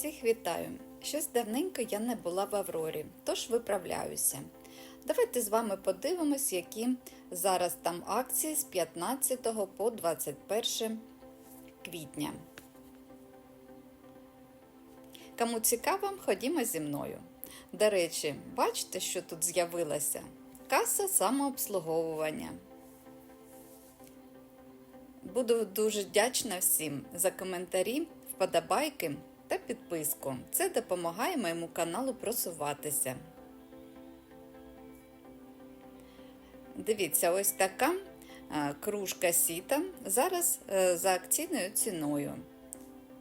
Всіх вітаю! Щось давненько я не була в Аврорі, тож виправляюся. Давайте з вами подивимось, які зараз там акції з 15 по 21 квітня. Кому цікаво, ходімо зі мною. До речі, бачите, що тут з'явилося? Каса самообслуговування. Буду дуже вдячна всім за коментарі, вподобайки та підписку. Це допомагає моєму каналу просуватися. Дивіться, ось така е, кружка сіта зараз е, за акційною ціною.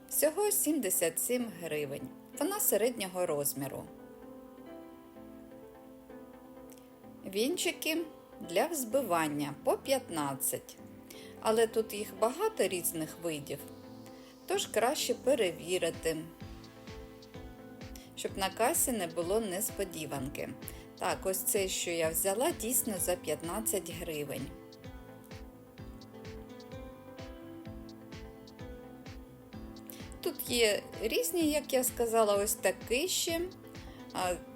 Всього 77 гривень. Вона середнього розміру. Вінчики для взбивання по 15. Але тут їх багато різних видів. Тож краще перевірити, щоб на касі не було несподіванки. Так, ось цей, що я взяла, дійсно за 15 гривень. Тут є різні, як я сказала, ось такий ще.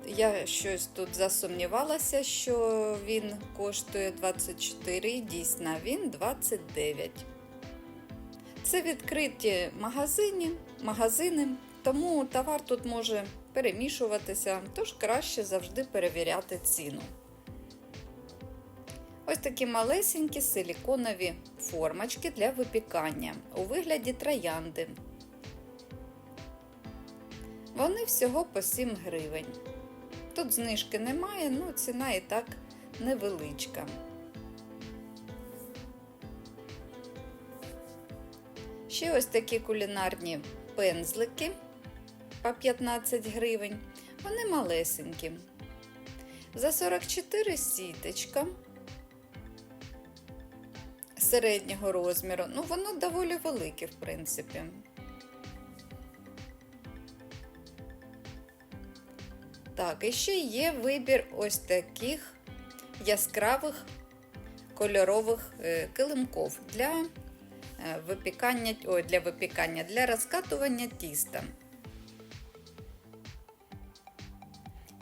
Я щось тут засумнівалася, що він коштує 24, дійсно він 29. Це відкриті магазині, магазини, тому товар тут може перемішуватися, тож краще завжди перевіряти ціну. Ось такі малесенькі силіконові формочки для випікання у вигляді троянди. Вони всього по 7 гривень. Тут знижки немає, ну ціна і так невеличка. Ще ось такі кулінарні пензлики по 15 гривень. Вони малесенькі. За 44 сіточка середнього розміру. Ну, воно доволі велике, в принципі. Так, і ще є вибір ось таких яскравих кольорових е, килимков для випікання, ой, для випікання, для розкатування тіста.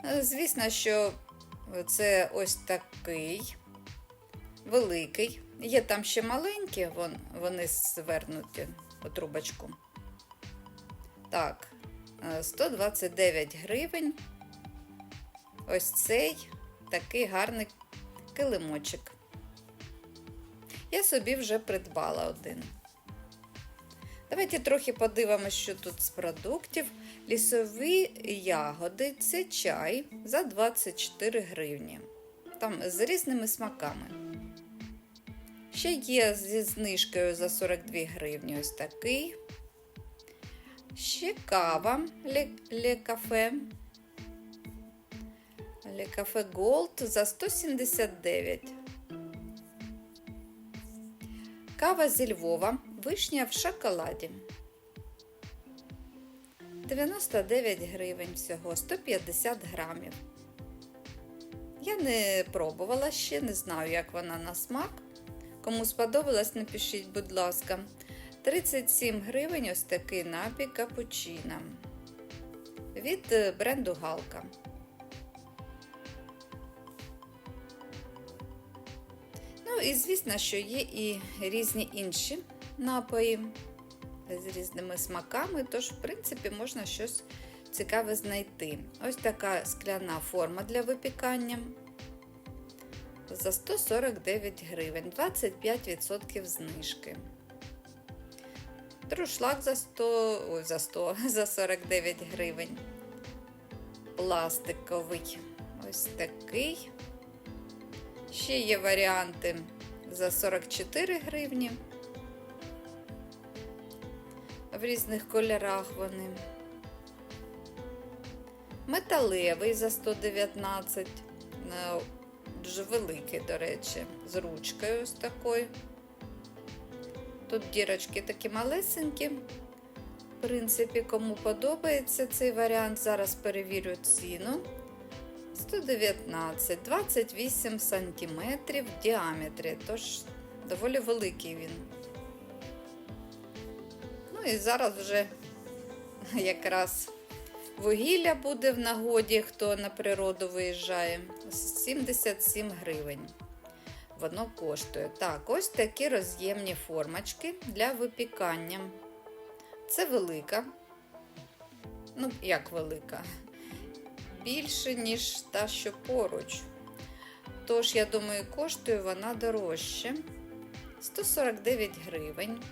Е, Звісно, що це ось такий великий. Є там ще маленькі, вон, вони звернуті у трубочку. Так, е, 129 гривень. Ось цей такий гарний килимочок. Я собі вже придбала один. Давайте трохи подивимося, що тут з продуктів. Лісові ягоди це чай за 24 гривні. Там з різними смаками. Ще є зі знижкою за 42 гривні ось такий. Ще кава Ле кафе. Голд за 179. Кава зі Львова. Вишня в шоколаді. 99 гривень всього, 150 грамів. Я не пробувала ще, не знаю, як вона на смак. Кому сподобалось, напишіть, будь ласка. 37 гривень ось такий напій капучино від бренду Галка. І звісно, що є і різні інші напої з різними смаками, тож, в принципі, можна щось цікаве знайти. Ось така скляна форма для випікання за 149 гривень, 25% знижки. Друшлак за 100, ой, за 100, за 49 гривень. Пластиковий. Ось такий. Ще є варіанти за 44 гривні. В різних кольорах вони. Металевий за 119. Дуже великий, до речі, з ручкою ось такою. Тут дірочки такі малесенькі. В принципі, кому подобається цей варіант, зараз перевірю ціну. 119, 28 сантиметрів в діаметрі, тож доволі великий він. Ну і зараз вже якраз вугілля буде в нагоді, хто на природу виїжджає. 77 гривень. Воно коштує. Так, ось такі роз'ємні формочки для випікання. Це велика. Ну, як велика? Більше, ніж та, що поруч. Тож, я думаю, коштує вона дорожче. 149 гривень.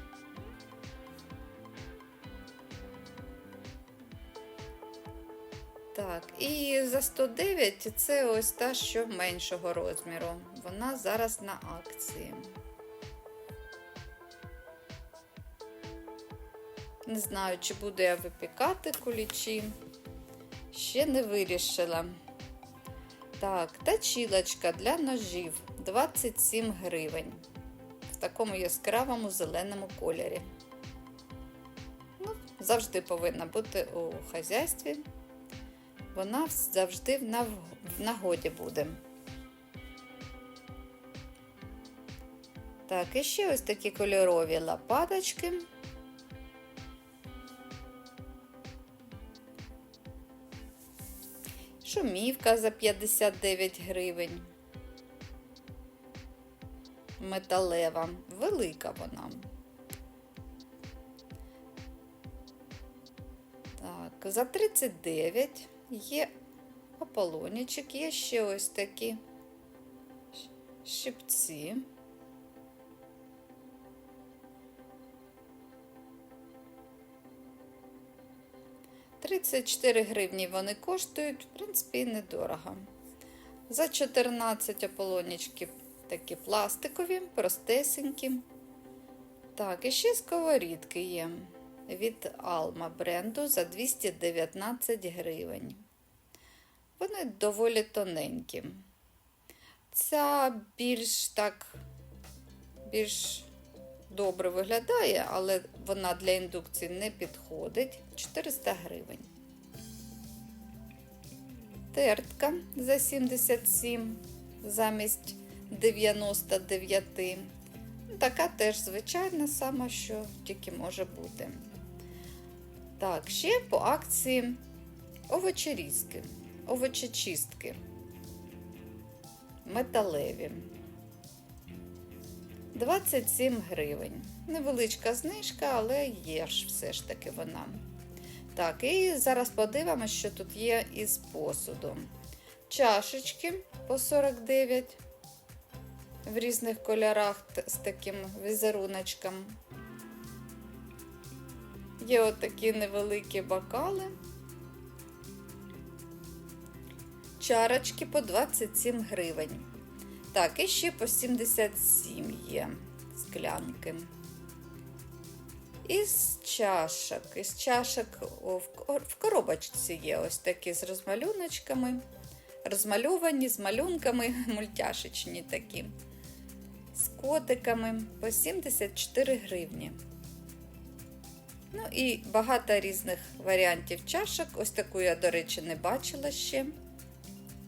Так, і за 109 це ось та, що меншого розміру. Вона зараз на акції. Не знаю, чи буду я випікати кулічі. Ще не вирішила. Так, тачілочка для ножів 27 гривень. В такому яскравому зеленому кольорі. Ну, завжди повинна бути у хазяйстві. Вона завжди в, нагоді буде. Так, і ще ось такі кольорові лопаточки. Шумівка за 59 гривень. Металева, велика вона. Так, за 39 є ополонічок, є ще ось такі щипці. Тридцять чотири гривні вони коштують, в принципі, недорого. За 14 ополонічки такі пластикові, простесенькі. Так, і ще сковорідки є від Alma бренду за 219 гривень. Вони доволі тоненькі. Ця більш так, більш добре виглядає, але вона для індукції не підходить. 400 гривень. Тертка за 77 замість 99. Така теж звичайна сама, що тільки може бути. Так, ще по акції овочерізки, овочечистки. Металеві. 27 гривень. Невеличка знижка, але є ж все ж таки вона. Так, і зараз подивимося, що тут є із посуду. Чашечки по 49 в різних кольорах з таким візеруночком. Є отакі невеликі бокали. Чарочки по 27 гривень. Так, і ще по 77 є склянки. Із чашок. Із чашок в коробочці є ось такі з розмалюночками. Розмальовані з малюнками, мультяшечні такі. З котиками по 74 гривні. Ну і багато різних варіантів чашок. Ось таку я, до речі, не бачила ще.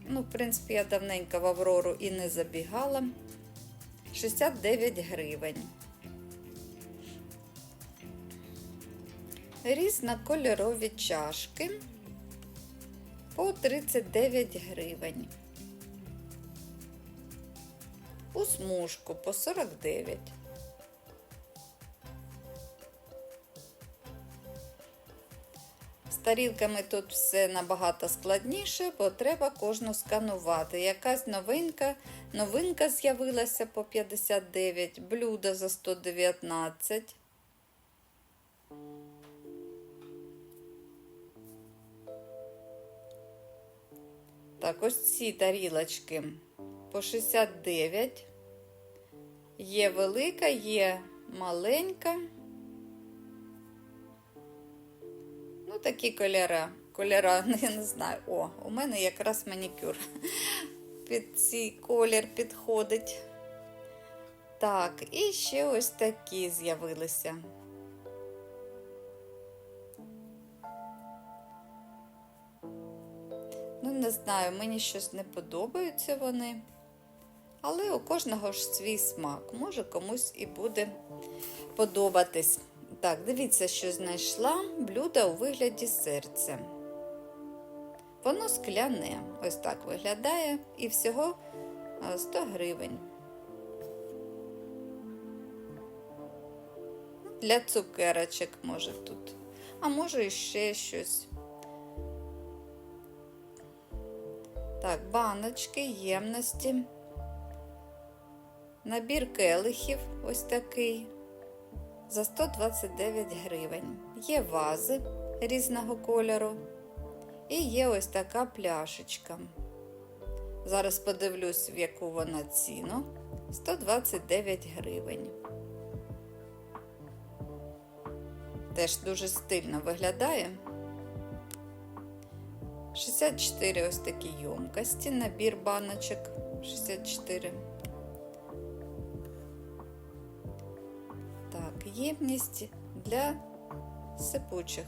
Ну, в принципі, я давненько в Аврору і не забігала. 69 гривень. Різнокольорові чашки по 39 гривень. У смужку по 49. З тарілками тут все набагато складніше, бо треба кожну сканувати. Якась новинка, новинка з'явилася по 59, блюдо за 119. Так, ось ці тарілочки по 69. Є велика, є маленька. Ну, такі кольори. Кольора, я не знаю. О, у мене якраз манікюр під цей колір підходить. Так, і ще ось такі з'явилися. Ну, не знаю, мені щось не подобаються вони. Але у кожного ж свій смак. Може комусь і буде подобатись Так, дивіться, що знайшла блюдо у вигляді серця. Воно скляне, ось так виглядає, і всього 100 гривень. Для цукерочок може тут. А може ще щось. Так, баночки, ємності. Набір келихів ось такий за 129 гривень. Є вази різного кольору. І є ось така пляшечка. Зараз подивлюсь, в яку вона ціну. 129 гривень. Теж дуже стильно виглядає. 64 ось такі ємкості, набір баночок 64. Ємність для сипучих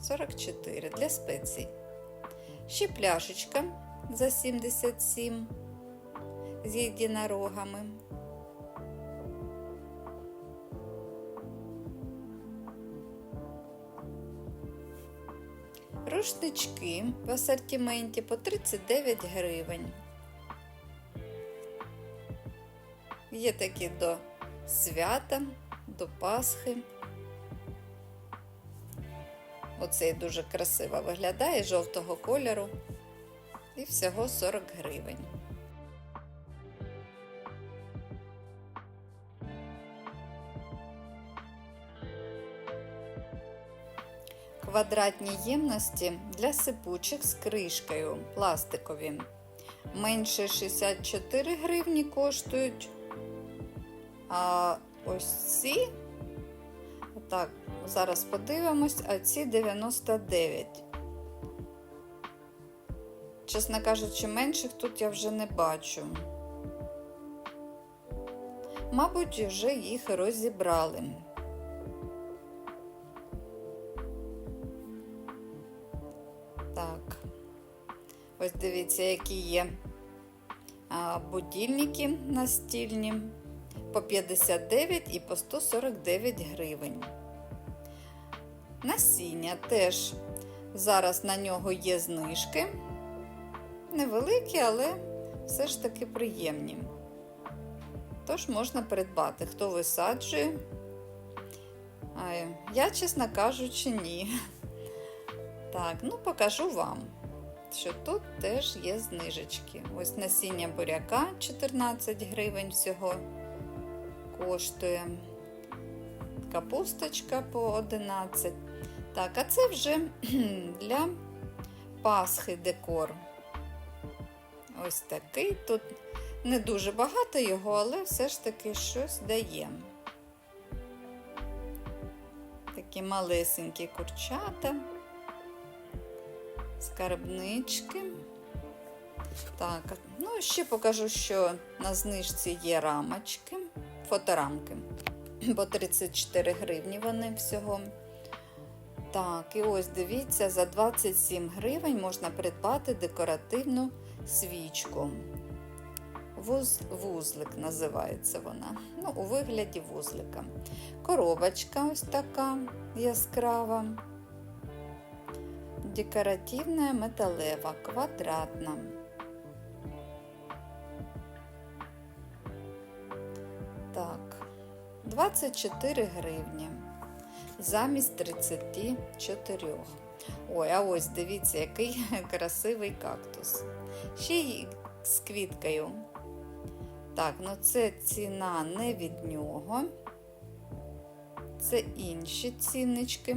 44 для спецій. Ще пляшечка за 77 з єдинорогами. Рушнички в асортименті по 39 гривень. Є такі до свята, до Пасхи. Оцей дуже красиво виглядає жовтого кольору. І всього 40 гривень. Квадратні ємності для сипучих з кришкою пластикові. Менше 64 гривні коштують. А ось ці, так, зараз подивимось, а ці 99. Чесно кажучи, менших тут я вже не бачу. Мабуть, вже їх розібрали. Так, ось дивіться, які є а, будильники настільні по 59 і по 149 гривень. Насіння теж зараз на нього є знижки. Невеликі, але все ж таки приємні. Тож можна придбати, хто висаджує. Я, чесно кажучи, ні. Так, ну покажу вам, що тут теж є знижечки. Ось насіння буряка 14 гривень всього коштує. Капусточка по 11. Так, а це вже для Пасхи декор. Ось такий. Тут не дуже багато його, але все ж таки щось дає. Такі малесенькі курчата, скарбнички. Так, ну ще покажу, що на знижці є рамочки, фоторамки. По 34 гривні вони всього. Так, і ось дивіться, за 27 гривень можна придбати декоративну свічку. Вуз, вузлик називається вона. Ну, у вигляді вузлика. Коробочка ось така яскрава. Декоративна металева, квадратна. 24 гривні замість 34. Ой, а ось дивіться, який красивий кактус. Ще й з квіткою. Так, ну це ціна не від нього. Це інші ціннички.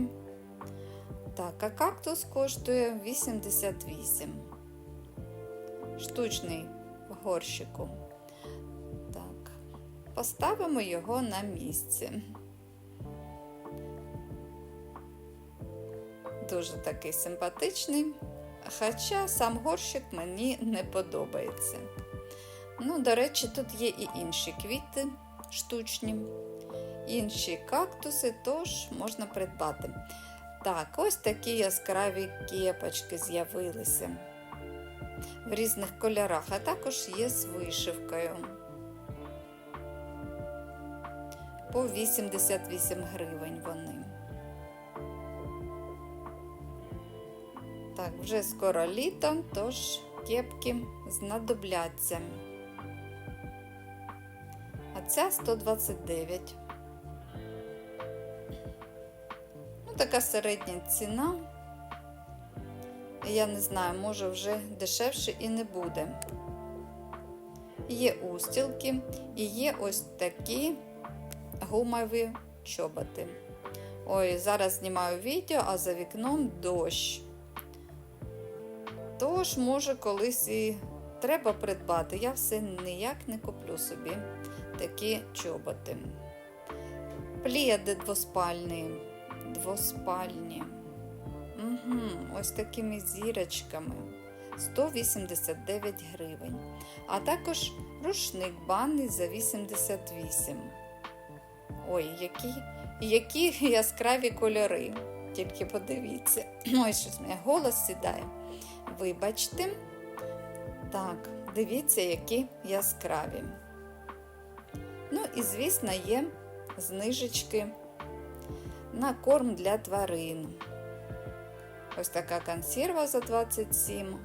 Так, а кактус коштує 88. Штучний в горщику. Поставимо його на місце. Дуже такий симпатичний, хоча сам горщик мені не подобається. Ну, до речі, тут є і інші квіти штучні, інші кактуси, тож можна придбати. Так, ось такі яскраві кепочки з'явилися в різних кольорах, а також є з вишивкою по 88 гривень вони. Так, вже скоро літо, тож кепки знадобляться. А ця 129. Ну, така середня ціна. Я не знаю, може вже дешевше і не буде. Є устілки, і є ось такі гумові чоботи. Ой, зараз знімаю відео, а за вікном дощ. Тож, може, колись і треба придбати. Я все ніяк не куплю собі такі чоботи. Пледи двоспальні. Двоспальні. Угу, ось такими зірочками. 189 гривень. А також рушник банний за 88. Ой, які, які яскраві кольори. Тільки подивіться. Ой, щось мене голос сідає. Вибачте. Так, дивіться, які яскраві. Ну і, звісно, є знижечки на корм для тварин. Ось така консерва за 27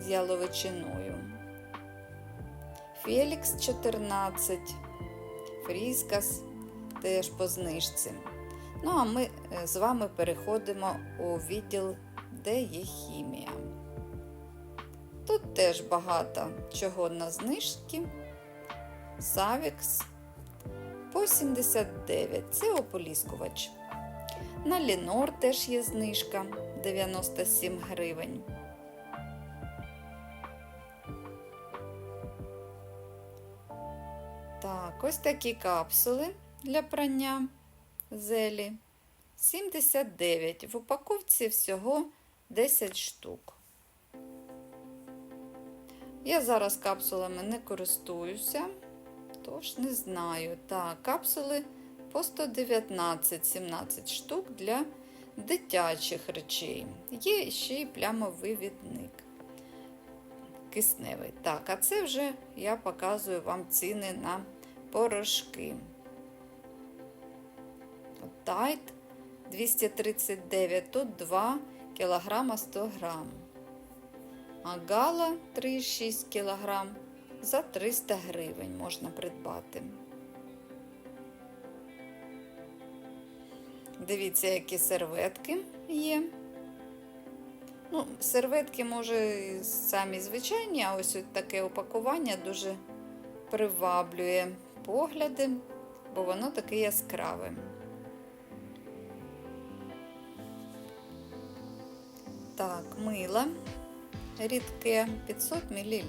з яловичиною. Фелікс 14, Фріскас теж по знижці. Ну, а ми е, з вами переходимо у відділ, де є хімія. Тут теж багато чого на знижки. Савікс по 79 це ополіскувач. На Лінор теж є знижка 97 гривень. Ось такі капсули для прання зелі. 79. В упаковці всього 10 штук. Я зараз капсулами не користуюся, тож не знаю. Так, капсули по 119-17 штук для дитячих речей. Є ще й плямовий відник. Кисневий. Так, а це вже я показую вам ціни на порошки. Тайт 239, тут 2 кг 100 г. А гала 3,6 кг за 300 гривень можна придбати. Дивіться, які серветки є. Ну, серветки, може, самі звичайні, а ось таке упакування дуже приваблює погляди, бо воно таке яскраве. Так, мило рідке 500 мл.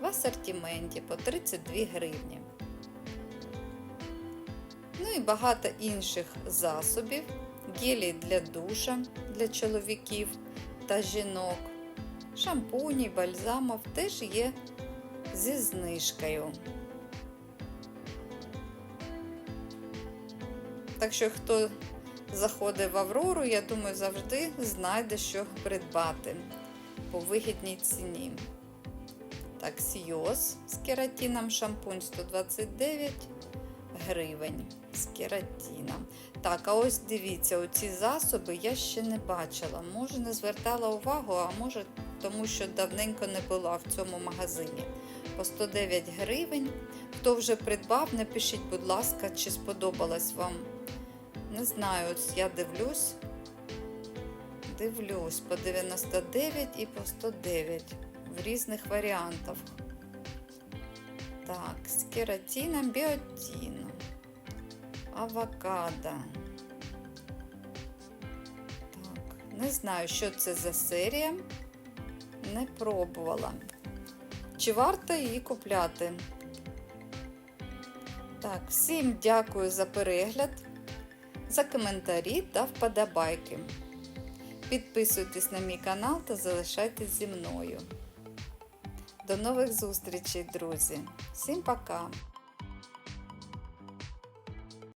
В асортименті по 32 гривні. Ну і багато інших засобів, гелі для душа для чоловіків та жінок, шампуні, бальзамов теж є зі знижкою. Так що, хто заходить в Аврору, я думаю, завжди знайде, що придбати по вигідній ціні. Так, Сіоз з кератином шампунь 129 гривень з кератином. Так, а ось дивіться, оці засоби я ще не бачила. Може, не звертала увагу, а може, тому що давненько не була в цьому магазині. По 109 гривень. Хто вже придбав, напишіть, будь ласка, чи сподобалось вам. Не знаю, ось я дивлюсь. Дивлюсь по 99 і по 109 в різних варіантах. Так, з кератином, біотином, авокадо. Так, не знаю, що це за серія. Не пробувала. Чи варто її купляти? Так, всім дякую за перегляд, за коментарі та вподобайки. Підписуйтесь на мій канал та залишайтесь зі мною. До нових зустрічей, друзі! Всім пока!